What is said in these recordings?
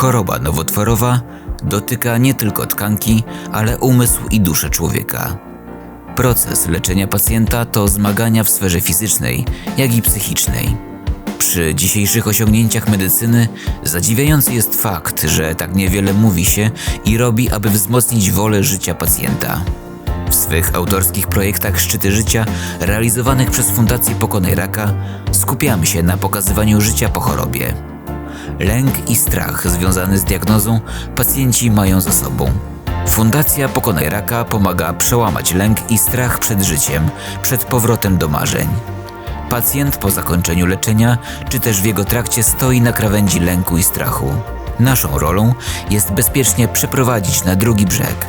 Choroba nowotworowa dotyka nie tylko tkanki, ale umysł i duszę człowieka. Proces leczenia pacjenta to zmagania w sferze fizycznej, jak i psychicznej. Przy dzisiejszych osiągnięciach medycyny zadziwiający jest fakt, że tak niewiele mówi się i robi, aby wzmocnić wolę życia pacjenta. W swych autorskich projektach Szczyty Życia, realizowanych przez Fundację Pokonaj Raka, skupiamy się na pokazywaniu życia po chorobie. Lęk i strach związany z diagnozą pacjenci mają ze sobą. Fundacja Pokonaj Raka pomaga przełamać lęk i strach przed życiem, przed powrotem do marzeń. Pacjent po zakończeniu leczenia, czy też w jego trakcie stoi na krawędzi lęku i strachu. Naszą rolą jest bezpiecznie przeprowadzić na drugi brzeg,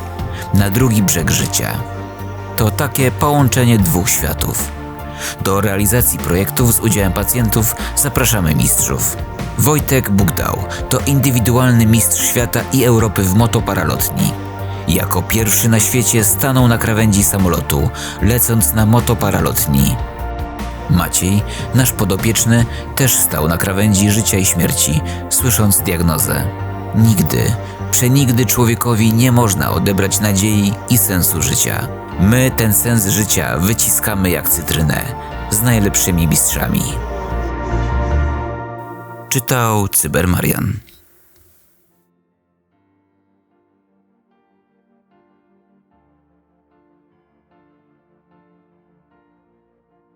na drugi brzeg życia. To takie połączenie dwóch światów. Do realizacji projektów z udziałem pacjentów zapraszamy mistrzów. Wojtek Bugdał to indywidualny mistrz świata i Europy w motoparalotni. Jako pierwszy na świecie stanął na krawędzi samolotu, lecąc na motoparalotni. Maciej, nasz podopieczny, też stał na krawędzi życia i śmierci, słysząc diagnozę. Nigdy, przenigdy człowiekowi nie można odebrać nadziei i sensu życia. My ten sens życia wyciskamy jak cytrynę, z najlepszymi mistrzami. Czytał Cybermarian.